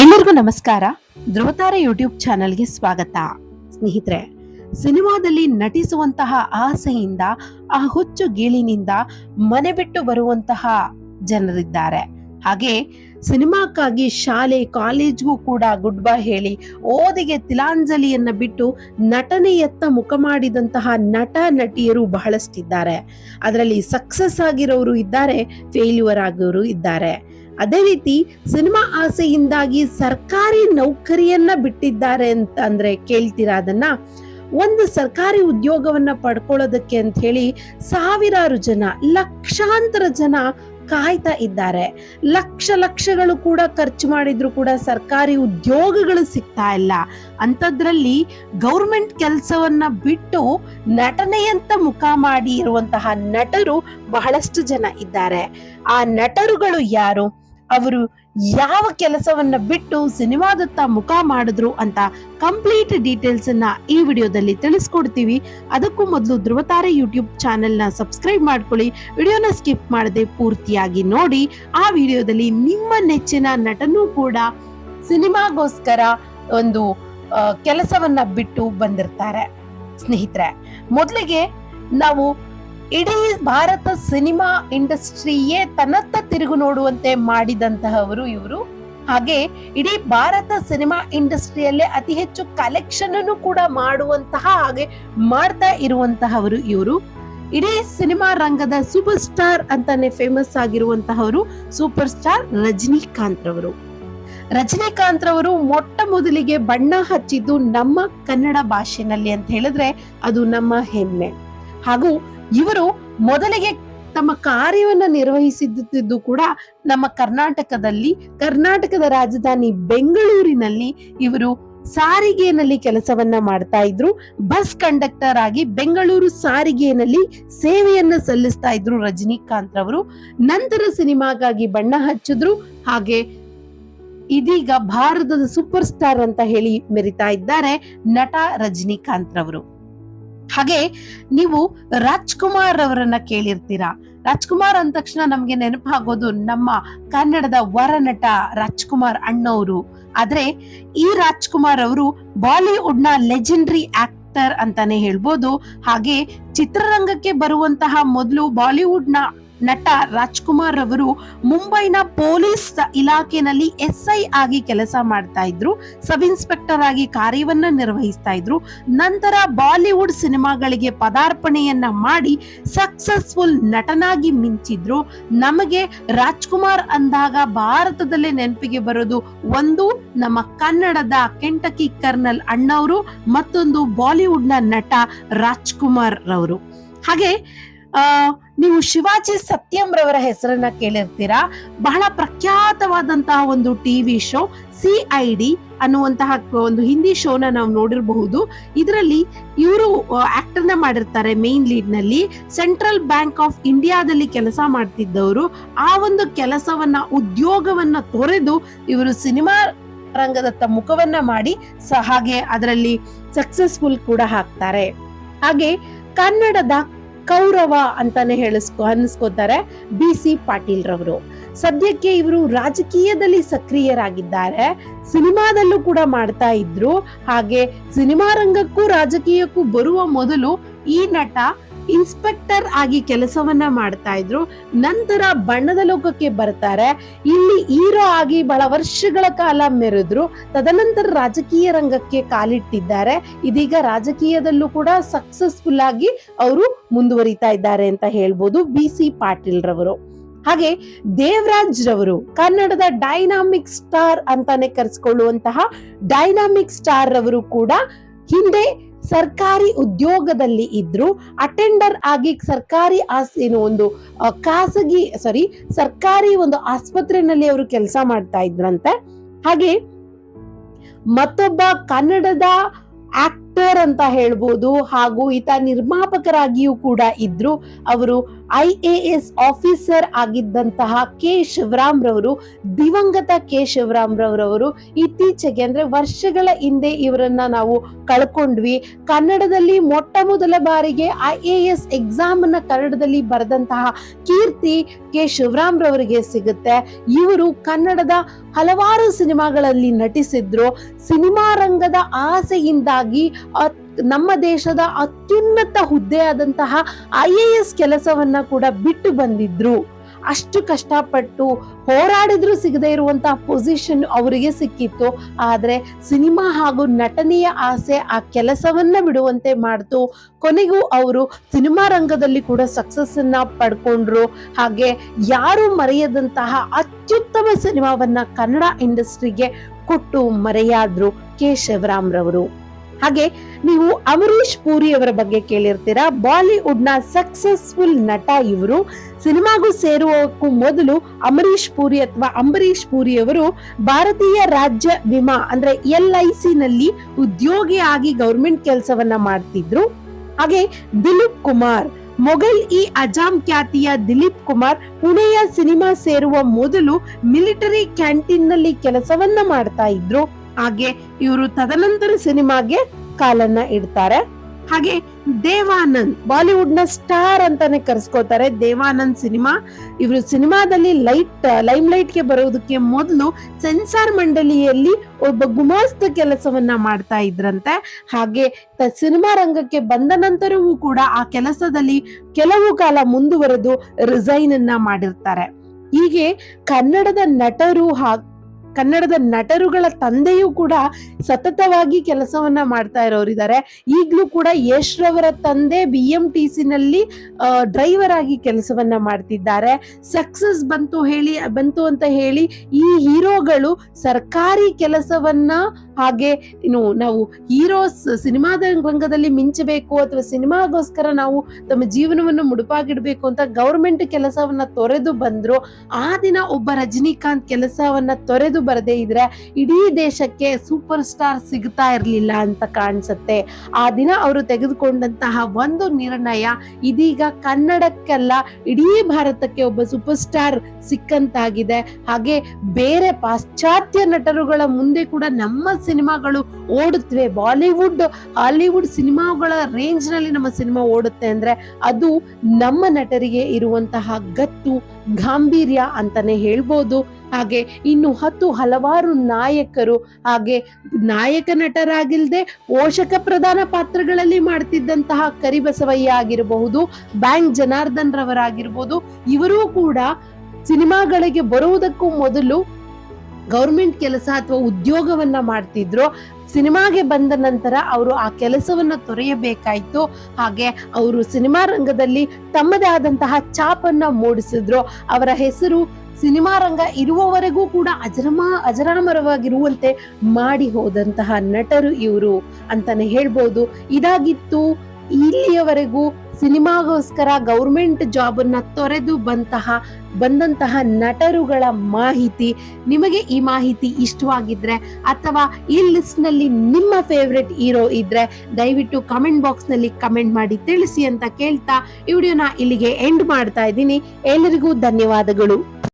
ಎಲ್ಲರಿಗೂ ನಮಸ್ಕಾರ. ಧ್ರುವತಾರ ಯೂಟ್ಯೂಬ್ ಚಾನೆಲ್ಗೆ ಸ್ವಾಗತ. ಸ್ನೇಹಿತರೆ, ಸಿನಿಮಾದಲ್ಲಿ ನಟಿಸುವಂತಹ ಆಸೆಯಿಂದ, ಆ ಹುಚ್ಚು ಗೀಳಿನಿಂದ ಮನೆ ಬಿಟ್ಟು ಬರುವಂತಹ ಜನರಿದ್ದಾರೆ. ಹಾಗೆ ಸಿನಿಮಾಕ್ಕಾಗಿ ಶಾಲೆ, ಕಾಲೇಜ್ಗೂ ಕೂಡ ಗುಡ್ ಬೈ ಹೇಳಿ ಓದಿಗೆ ತಿಲಾಂಜಲಿಯನ್ನ ಬಿಟ್ಟು ನಟನೆಯತ್ತ ಮುಖ ಮಾಡಿದಂತಹ ನಟ, ನಟಿಯರು ಬಹಳಷ್ಟಿದ್ದಾರೆ. ಅದರಲ್ಲಿ ಸಕ್ಸಸ್ ಆಗಿರೋರು ಇದ್ದಾರೆ ಫೇಲ್ಯೂರ್ ಆಗಿರೋರು ಇದ್ದಾರೆ. ಅದೇ ರೀತಿ ಸಿನಿಮಾ ಆಸೆಯಿಂದಾಗಿ ಸರ್ಕಾರಿ ನೌಕರಿಯನ್ನ ಬಿಟ್ಟಿದ್ದಾರೆ ಅಂತ ಅಂದ್ರೆ ಕೇಳ್ತೀರಾ ಅದನ್ನ? ಒಂದು ಸರ್ಕಾರಿ ಉದ್ಯೋಗವನ್ನ ಪಡ್ಕೊಳ್ಳೋದಕ್ಕೆ ಅಂತ ಹೇಳಿ ಸಾವಿರಾರು ಜನ, ಲಕ್ಷಾಂತರ ಜನ ಕಾಯ್ತಾ ಇದ್ದಾರೆ. ಲಕ್ಷ ಲಕ್ಷಗಳು ಕೂಡ ಖರ್ಚು ಮಾಡಿದ್ರು ಕೂಡ ಸರ್ಕಾರಿ ಉದ್ಯೋಗಗಳು ಸಿಗ್ತಾ ಇಲ್ಲ. ಅಂಥದ್ರಲ್ಲಿ ಗೌರ್ಮೆಂಟ್ ಕೆಲಸವನ್ನ ಬಿಟ್ಟು ನಟನೆಯಂತ ಮುಖ ಮಾಡಿ ಇರುವಂತಹ ನಟರು ಬಹಳಷ್ಟು ಜನ ಇದ್ದಾರೆ. ಆ ನಟರುಗಳು ಯಾರು? ಅವರು ಯಾವ ಕೆಲಸವನ್ನ ಬಿಟ್ಟು ಸಿನಿಮಾದತ್ತ ಮುಖ ಮಾಡಿದ್ರು ಅಂತ ಕಂಪ್ಲೀಟ್ ಡೀಟೇಲ್ಸ್ ಅನ್ನ ಈ ವಿಡಿಯೋದಲ್ಲಿ ತಿಳಿಸ್ಕೊಡ್ತೀವಿ. ಅದಕ್ಕೂ ಮೊದಲು ಧ್ರುವತಾರೆ ಯೂಟ್ಯೂಬ್ ಚಾನೆಲ್ನ ಸಬ್ಸ್ಕ್ರೈಬ್ ಮಾಡ್ಕೊಳ್ಳಿ. ವಿಡಿಯೋನ ಸ್ಕಿಪ್ ಮಾಡದೆ ಪೂರ್ತಿಯಾಗಿ ನೋಡಿ. ಆ ವಿಡಿಯೋದಲ್ಲಿ ನಿಮ್ಮ ನೆಚ್ಚಿನ ನಟನೂ ಕೂಡ ಸಿನಿಮಾಗೋಸ್ಕರ ಒಂದು ಕೆಲಸವನ್ನ ಬಿಟ್ಟು ಬಂದಿರ್ತಾರೆ. ಸ್ನೇಹಿತರೆ, ಮೊದಲಿಗೆ ನಾವು ಇಡೀ ಭಾರತ ಸಿನಿಮಾ ಇಂಡಸ್ಟ್ರಿಯೇ ತನ್ನತ್ತ ತಿರುಗು ನೋಡುವಂತೆ ಮಾಡಿದಂತಹವರು ಇವರು. ಹಾಗೆ ಇಡೀ ಭಾರತ ಸಿನಿಮಾ ಇಂಡಸ್ಟ್ರಿಯಲ್ಲೇ ಅತಿ ಹೆಚ್ಚು ಕಲೆಕ್ಷನ್ ಅನ್ನು ಕೂಡ ಮಾಡುವಂತಹ ಹಾಗೆ ಮಾಡ್ತಾ ಇರುವಂತಹವರು ಇವರು. ಇಡೀ ಸಿನಿಮಾ ರಂಗದ ಸೂಪರ್ ಸ್ಟಾರ್ ಅಂತಾನೆ ಫೇಮಸ್ ಆಗಿರುವಂತಹವರು ಸೂಪರ್ ಸ್ಟಾರ್ ರಜನಿಕಾಂತ್ ರವರು. ರಜನಿಕಾಂತ್ ರವರು ಮೊಟ್ಟ ಮೊದಲಿಗೆ ಬಣ್ಣ ಹಚ್ಚಿದ್ದು ನಮ್ಮ ಕನ್ನಡ ಭಾಷೆನಲ್ಲಿ ಅಂತ ಹೇಳಿದ್ರೆ ಅದು ನಮ್ಮ ಹೆಮ್ಮೆ. ಹಾಗೂ ಇವರು ಮೊದಲಿಗೆ ತಮ್ಮ ಕಾರ್ಯವನ್ನ ನಿರ್ವಹಿಸಿದ್ದು ಕೂಡ ನಮ್ಮ ಕರ್ನಾಟಕದಲ್ಲಿ. ಕರ್ನಾಟಕದ ರಾಜಧಾನಿ ಬೆಂಗಳೂರಿನಲ್ಲಿ ಇವರು ಸಾರಿಗೆನಲ್ಲಿ ಕೆಲಸವನ್ನ ಮಾಡ್ತಾ ಇದ್ರು. ಬಸ್ ಕಂಡಕ್ಟರ್ ಆಗಿ ಬೆಂಗಳೂರು ಸಾರಿಗೆಯಲ್ಲಿ ಸೇವೆಯನ್ನ ಸಲ್ಲಿಸ್ತಾ ಇದ್ರು ರಜನಿಕಾಂತ್ ರವರು. ನಂತರ ಸಿನಿಮಾಗಾಗಿ ಬಣ್ಣ ಹಚ್ಚಿದ್ರು. ಹಾಗೆ ಇದೀಗ ಭಾರತದ ಸೂಪರ್ ಸ್ಟಾರ್ ಅಂತ ಹೇಳಿ ಮೆರಿತಾ ಇದ್ದಾರೆ ನಟ ರಜನಿಕಾಂತ್ ರವರು. ಹಾಗೆ ನೀವು ರಾಜ್ಕುಮಾರ್ ಅವರನ್ನ ಕೇಳಿರ್ತೀರಾ? ರಾಜ್ಕುಮಾರ್ ಅಂದ ತಕ್ಷಣ ನಮ್ಗೆ ನೆನಪಾಗೋದು ನಮ್ಮ ಕನ್ನಡದ ವರನಟ ರಾಜ್ಕುಮಾರ್ ಅಣ್ಣವರು. ಆದ್ರೆ ಈ ರಾಜ್ಕುಮಾರ್ ಅವರು ಬಾಲಿವುಡ್ನ ಲೆಜೆಂಡ್ರಿ ಆಕ್ಟರ್ ಅಂತಾನೆ ಹೇಳ್ಬೋದು. ಹಾಗೆ ಚಿತ್ರರಂಗಕ್ಕೆ ಬರುವಂತಹ ಮೊದಲು ಬಾಲಿವುಡ್ನ ನಟ ರಾಜ್ಕುಮಾರ್ ಅವರು ಮುಂಬೈನ ಪೊಲೀಸ್ ಇಲಾಖೆನಲ್ಲಿ ಐ ಆಗಿ ಕೆಲಸ ಮಾಡ್ತಾ ಇದ್ರು. ಸಬ್ ಇನ್ಸ್ಪೆಕ್ಟರ್ ಆಗಿ ಕಾರ್ಯವನ್ನ ನಿರ್ವಹಿಸ್ತಾ ಇದ್ರು. ನಂತರ ಬಾಲಿವುಡ್ ಸಿನಿಮಾಗಳಿಗೆ ಪದಾರ್ಪಣೆಯನ್ನ ಮಾಡಿ ಸಕ್ಸಸ್ಫುಲ್ ನಟನಾಗಿ ಮಿಂಚಿದ್ರು. ನಮಗೆ ರಾಜ್ಕುಮಾರ್ ಅಂದಾಗ ಭಾರತದಲ್ಲೇ ನೆನಪಿಗೆ ಬರೋದು ಒಂದು ನಮ್ಮ ಕನ್ನಡದ ಕೆಂಟಕಿ ಕರ್ನಲ್ ಅಣ್ಣವರು, ಮತ್ತೊಂದು ಬಾಲಿವುಡ್ನ ನಟ ರಾಜ್ಕುಮಾರ್ ರವರು. ಹಾಗೆ ನೀವು ಶಿವಾಜಿ ಸತ್ಯಂ ರವರ ಹೆಸರನ್ನ ಕೇಳಿರ್ತೀರಾ? ಬಹಳ ಪ್ರಖ್ಯಾತವಾದಂತಹ ಒಂದು TV show, C I D ಅನ್ನುವಂತಹ ಒಂದು ಹಿಂದಿ ಶೋನ ನಾವು ನೋಡಿರಬಹುದು. ಇದರಲ್ಲಿ ಇವರು ಆಕ್ಟರ್ನ ಮಾಡಿರ್ತಾರೆ ಮೇನ್ ಲೀಡ್ನಲ್ಲಿ. ಸೆಂಟ್ರಲ್ ಬ್ಯಾಂಕ್ ಆಫ್ ಇಂಡಿಯಾದಲ್ಲಿ ಕೆಲಸ ಮಾಡ್ತಿದ್ದವರು. ಆ ಒಂದು ಕೆಲಸವನ್ನ, ಉದ್ಯೋಗವನ್ನ ತೊರೆದು ಇವರು ಸಿನಿಮಾ ರಂಗದತ್ತ ಮುಖವನ್ನ ಮಾಡಿ ಹಾಗೆ ಅದರಲ್ಲಿ ಸಕ್ಸಸ್ಫುಲ್ ಕೂಡ ಹಾಕ್ತಾರೆ. ಹಾಗೆ ಕನ್ನಡದ ಕೌರವ ಅಂತಾನೆ ಹೇಳಿಸ್ಕೊ, ಅನ್ನಿಸ್ಕೋತಾರೆ ಬಿ ಸಿ ಪಾಟೀಲ್ ರವರು ಸದ್ಯಕ್ಕೆ ಇವರು ರಾಜಕೀಯದಲ್ಲಿ ಸಕ್ರಿಯರಾಗಿದ್ದಾರೆ. ಸಿನಿಮಾದಲ್ಲೂ ಕೂಡ ಮಾಡ್ತಾ ಇದ್ರು. ಹಾಗೆ ಸಿನಿಮಾ ರಂಗಕ್ಕೂ ರಾಜಕೀಯಕ್ಕೂ ಬರುವ ಮೊದಲು ಈ ನಟ ಇನ್ಸ್ಪೆಕ್ಟರ್ ಆಗಿ ಕೆಲಸವನ್ನ ಮಾಡ್ತಾ ಇದ್ರು. ನಂತರ ಬಣ್ಣದ ಲೋಕಕ್ಕೆ ಬರ್ತಾರೆ. ಇಲ್ಲಿ ಹೀರೋ ಆಗಿ ಬಹಳ ವರ್ಷಗಳ ಕಾಲ ಮೆರೆದ್ರು. ತದನಂತರ ರಾಜಕೀಯ ರಂಗಕ್ಕೆ ಕಾಲಿಟ್ಟಿದ್ದಾರೆ. ಇದೀಗ ರಾಜಕೀಯದಲ್ಲೂ ಕೂಡ ಸಕ್ಸಸ್ಫುಲ್ ಆಗಿ ಅವರು ಮುಂದುವರಿತಾ ಇದ್ದಾರೆ ಅಂತ ಹೇಳ್ಬೋದು ಬಿ ಸಿ ಪಾಟೀಲ್ ರವರು ಹಾಗೆ ದೇವರಾಜ್ ರವರು, ಕನ್ನಡದ ಡೈನಾಮಿಕ್ ಸ್ಟಾರ್ ಅಂತಾನೆ ಕರೆಸ್ಕೊಳ್ಳುವಂತಹ ಡೈನಾಮಿಕ್ ಸ್ಟಾರ್ ರವರು ಕೂಡ ಹಿಂದೆ ಸರ್ಕಾರಿ ಉದ್ಯೋಗದಲ್ಲಿ ಇದ್ರು ಅಟೆಂಡರ್ ಆಗಿ ಸರ್ಕಾರಿ ಆಸ್, ಏನು ಒಂದು ಖಾಸಗಿ ಸಾರಿ ಸರ್ಕಾರಿ ಒಂದು ಆಸ್ಪತ್ರೆನಲ್ಲಿ ಅವರು ಕೆಲಸ ಮಾಡ್ತಾ ಇದ್ರಂತೆ. ಹಾಗೆ ಮತ್ತೊಬ್ಬ ಕನ್ನಡದ ಆಕ್ಟರ್ ಅಂತ ಹೇಳ್ಬೋದು ಹಾಗೂ ಈತ ನಿರ್ಮಾಪಕರಾಗಿಯೂ ಕೂಡ ಇದ್ರು. ಅವರು ಐ ಎ ಎಸ್ ಆಫೀಸರ್ ಆಗಿದ್ದಂತಹ ಕೆ ಶಿವರಾಮ್ ರವರು ದಿವಂಗತ ಕೆ ಶಿವರಾಮ್ ರವರವರು ಇತ್ತೀಚೆಗೆ ಅಂದ್ರೆ ವರ್ಷಗಳ ಹಿಂದೆ ಇವರನ್ನ ನಾವು ಕಳ್ಕೊಂಡ್ವಿ. ಕನ್ನಡದಲ್ಲಿ ಮೊಟ್ಟ ಮೊದಲ ಬಾರಿಗೆ ಐ ಎ ಎಸ್ ಎಕ್ಸಾಮ್ ಅನ್ನ ಕನ್ನಡದಲ್ಲಿ ಬರೆದಂತಹ ಕೀರ್ತಿ ಕೆ ಶಿವರಾಮ್ ರವರಿಗೆ ಸಿಗುತ್ತೆ. ಇವರು ಕನ್ನಡದ ಹಲವಾರು ಸಿನಿಮಾಗಳಲ್ಲಿ ನಟಿಸಿದ್ರು. ಸಿನಿಮಾ ರಂಗದ ಆಸೆಯಿಂದಾಗಿ ನಮ್ಮ ದೇಶದ ಅತ್ಯುನ್ನತ ಹುದ್ದೆಯಾದಂತಹ ಐ ಎ ಎಸ್ ಕೆಲಸವನ್ನ ಕೂಡ ಬಿಟ್ಟು ಬಂದಿದ್ರು. ಅಷ್ಟು ಕಷ್ಟಪಟ್ಟು ಹೋರಾಡಿದ್ರು ಸಿಗದೇ ಇರುವಂತಹ ಪೊಸಿಷನ್ ಅವರಿಗೆ ಸಿಕ್ಕಿತ್ತು. ಆದ್ರೆ ಸಿನಿಮಾ ಹಾಗೂ ನಟನೆಯ ಆಸೆ ಆ ಕೆಲಸವನ್ನ ಬಿಡುವಂತೆ ಮಾಡ್ತು. ಕೊನೆಗೂ ಅವರು ಸಿನಿಮಾ ರಂಗದಲ್ಲಿ ಕೂಡ ಸಕ್ಸಸ್ ಅನ್ನ ಪಡ್ಕೊಂಡ್ರು. ಹಾಗೆ ಯಾರು ಮರೆಯದಂತಹ ಅತ್ಯುತ್ತಮ ಸಿನಿಮಾವನ್ನ ಕನ್ನಡ ಇಂಡಸ್ಟ್ರಿಗೆ ಕೊಟ್ಟು ಮರೆಯಾದ್ರು ಕೆ. ಶಿವರಾಮ್ ರವರು ಹಾಗೆ ನೀವು ಅಮರೀಶ್ ಪೂರಿ ಅವರ ಬಗ್ಗೆ ಕೇಳಿರ್ತೀರಾ? ಬಾಲಿವುಡ್ನ ಸಕ್ಸಸ್ಫುಲ್ ನಟ ಇವರು. ಸಿನಿಮಾಗೂ ಸೇರುವಕ್ಕೂ ಮೊದಲು ಅಮರೀಶ್ ಪೂರಿ ಅಥವಾ ಅಂಬರೀಶ್ ಪೂರಿ ಅವರು ಭಾರತೀಯ ರಾಜ್ಯ ವಿಮಾ ಅಂದ್ರೆ ಎಲ್ ಐ ಸಿ ನಲ್ಲಿ ಉದ್ಯೋಗಿಯಾಗಿ ಗೌರ್ಮೆಂಟ್ ಕೆಲಸವನ್ನ ಮಾಡ್ತಿದ್ರು. ಹಾಗೆ ದಿಲೀಪ್ ಕುಮಾರ್, ಮೊಘಲ್ ಇ ಅಜಾಮ್ ಖ್ಯಾತಿಯ ದಿಲೀಪ್ ಕುಮಾರ್ ಪುಣೆಯ ಸಿನಿಮಾ ಸೇರುವ ಮೊದಲು ಮಿಲಿಟರಿ ಕ್ಯಾಂಟೀನ್ನಲ್ಲಿ ಕೆಲಸವನ್ನ ಮಾಡ್ತಾ ಇದ್ರು. ಹಾಗೆ ಇವರು ತದನಂತರ ಸಿನಿಮಾಗೆ ಕಾಲನ್ನ ಇಡ್ತಾರೆ. ಹಾಗೆ ದೇವಾನಂದ್ ಬಾಲಿವುಡ್ನ ಸ್ಟಾರ್ ಅಂತಾನೆ ಕರೆಸ್ಕೋತಾರೆ ದೇವಾನಂದ್ ಸಿನಿಮಾ, ಇವರು ಸಿನಿಮಾದಲ್ಲಿ ಲೈಟ್ ಲೈಮ್ ಲೈಟ್ಗೆ ಬರೋದಕ್ಕೆ ಮೊದಲು ಸೆನ್ಸಾರ್ ಮಂಡಳಿಯಲ್ಲಿ ಒಬ್ಬ ಗುಮಾಸ್ತ ಕೆಲಸವನ್ನ ಮಾಡ್ತಾ ಇದ್ರಂತೆ. ಹಾಗೆ ಸಿನಿಮಾ ರಂಗಕ್ಕೆ ಬಂದ ನಂತರವೂ ಕೂಡ ಆ ಕೆಲಸದಲ್ಲಿ ಕೆಲವು ಕಾಲ ಮುಂದುವರೆದು ರಿಸೈನ್ ಅನ್ನ ಮಾಡಿರ್ತಾರೆ. ಹೀಗೆ ಕನ್ನಡದ ನಟರು ಕನ್ನಡದ ನಟರುಗಳ ತಂದೆಯೂ ಕೂಡ ಸತತವಾಗಿ ಕೆಲಸವನ್ನ ಮಾಡ್ತಾ ಇರೋರಿದ್ದಾರೆ. ಈಗಲೂ ಕೂಡ ಯಶ್ರವರ ತಂದೆ ಬಿ ಎಂ ಟಿ ಸಿ ನಲ್ಲಿ ಡ್ರೈವರ್ ಆಗಿ ಕೆಲಸವನ್ನ ಮಾಡ್ತಿದ್ದಾರೆ. ಸಕ್ಸಸ್ ಬಂತು ಹೇಳಿ, ಬಂತು ಅಂತ ಹೇಳಿ ಈ ಹೀರೋಗಳು ಸರ್ಕಾರಿ ಕೆಲಸವನ್ನ ಹಾಗೆ ಇನ್ನು ನಾವು ಹೀರೋಸ್ ಸಿನಿಮಾದ ರಂಗದಲ್ಲಿ ಮಿಂಚಬೇಕು ಅಥವಾ ಸಿನಿಮಾಗೋಸ್ಕರ ನಾವು ತಮ್ಮ ಜೀವನವನ್ನು ಮುಡುಪಾಗಿಡಬೇಕು ಅಂತ ಗೌರ್ಮೆಂಟ್ ಕೆಲಸವನ್ನ ತೊರೆದು ಬಂದ್ರು, ಆ ದಿನ ಒಬ್ಬ ರಜನಿಕಾಂತ್ ಕೆಲಸವನ್ನ ತೊರೆದು ಬರದೇ ಇದ್ರೆ ಇಡೀ ದೇಶಕ್ಕೆ ಸೂಪರ್ ಸ್ಟಾರ್ ಸಿಗ್ತಾ ಇರಲಿಲ್ಲ ಅಂತ ಕಾಣಿಸುತ್ತೆ. ಆ ದಿನ ಅವರು ತೆಗೆದುಕೊಂಡಂತಹ ಒಂದು ನಿರ್ಣಯ ಇದೀಗ ಕನ್ನಡಕ್ಕೆಲ್ಲ, ಇಡೀ ಭಾರತಕ್ಕೆ ಒಬ್ಬ ಸೂಪರ್ ಸ್ಟಾರ್ ಸಿಕ್ಕಂತಾಗಿದೆ. ಹಾಗೆ ಬೇರೆ ಪಾಶ್ಚಾತ್ಯ ನಟರುಗಳ ಮುಂದೆ ಕೂಡ ನಮ್ಮ ಸಿನಿಮಾಗಳು ಓಡುತ್ತವೆ. ಬಾಲಿವುಡ್, ಹಾಲಿವುಡ್ ಸಿನಿಮಾಗಳ ರೇಂಜ್ನಲ್ಲಿ ನಮ್ಮ ಸಿನಿಮಾ ಓಡುತ್ತೆ ಅಂದ್ರೆ ಅದು ನಮ್ಮ ನಟರಿಗೆ ಇರುವಂತಹ ಗತ್ತು, ಗಾಂಭೀರ್ಯ ಅಂತಾನೆ ಹೇಳ್ಬೋದು. ಹಾಗೆ ಇನ್ನು ಹತ್ತು ಹಲವಾರು ನಾಯಕರು, ಹಾಗೆ ನಾಯಕ ನಟರಾಗಿಲ್ದೆ ಪೋಷಕ ಪ್ರಧಾನ ಪಾತ್ರಗಳಲ್ಲಿ ಮಾಡ್ತಿದ್ದಂತಹ ಕರಿಬಸವಯ್ಯ ಆಗಿರಬಹುದು ಬ್ಯಾಂಕ್ ಜನಾರ್ದನ್ ರವರಾಗಿರ್ಬೋದು ಇವರೂ ಕೂಡ ಸಿನಿಮಾಗಳಿಗೆ ಬರುವುದಕ್ಕೂ ಮೊದಲು ಗೌರ್ಮೆಂಟ್ ಕೆಲಸ ಅಥವಾ ಉದ್ಯೋಗವನ್ನ ಮಾಡ್ತಿದ್ರು, ಸಿನಿಮಾಗೆ ಬಂದ ನಂತರ ಅವರು ಆ ಕೆಲಸವನ್ನ ತೊರೆಯಬೇಕಾಯ್ತು. ಹಾಗೆ ಅವರು ಸಿನಿಮಾ ರಂಗದಲ್ಲಿ ತಮ್ಮದೇ ಆದಂತಹ ಚಾಪನ್ನ ಮೂಡಿಸಿದ್ರು. ಅವರ ಹೆಸರು ಸಿನಿಮಾ ರಂಗ ಇರುವವರೆಗೂ ಕೂಡ ಅಜರಮ, ಅಜರಾಮರವಾಗಿರುವಂತೆ ಮಾಡಿ ಹೋದಂತಹ ನಟರು ಇವರು ಅಂತಾನೆ ಹೇಳ್ಬೋದು. ಇದಾಗಿತ್ತು ಇಲ್ಲಿಯವರೆಗೂ ಸಿನಿಮಾಗೋಸ್ಕರ ಗೌರ್ಮೆಂಟ್ ಜಾಬ್ ಅನ್ನ ತೊರೆದು ಬಂತಹ, ಬಂದಂತಹ ನಟರುಗಳ ಮಾಹಿತಿ, ನಿಮಗೆ ಈ ಮಾಹಿತಿ ಇಷ್ಟವಾಗಿದ್ರೆ ಅಥವಾ ಈ ಲಿಸ್ಟ್ನಲ್ಲಿ ನಿಮ್ಮ ಫೇವ್ರೆಟ್ ಹೀರೋ ಇದ್ರೆ ದಯವಿಟ್ಟು ಕಮೆಂಟ್ ಬಾಕ್ಸ್ನಲ್ಲಿ ಕಮೆಂಟ್ ಮಾಡಿ ತಿಳಿಸಿ ಅಂತ ಕೇಳ್ತಾ ಈ ವಿಡಿಯೋನ ಇಲ್ಲಿಗೆ ಎಂಡ್ ಮಾಡ್ತಾ ಇದ್ದೀನಿ. ಎಲ್ಲರಿಗೂ ಧನ್ಯವಾದಗಳು.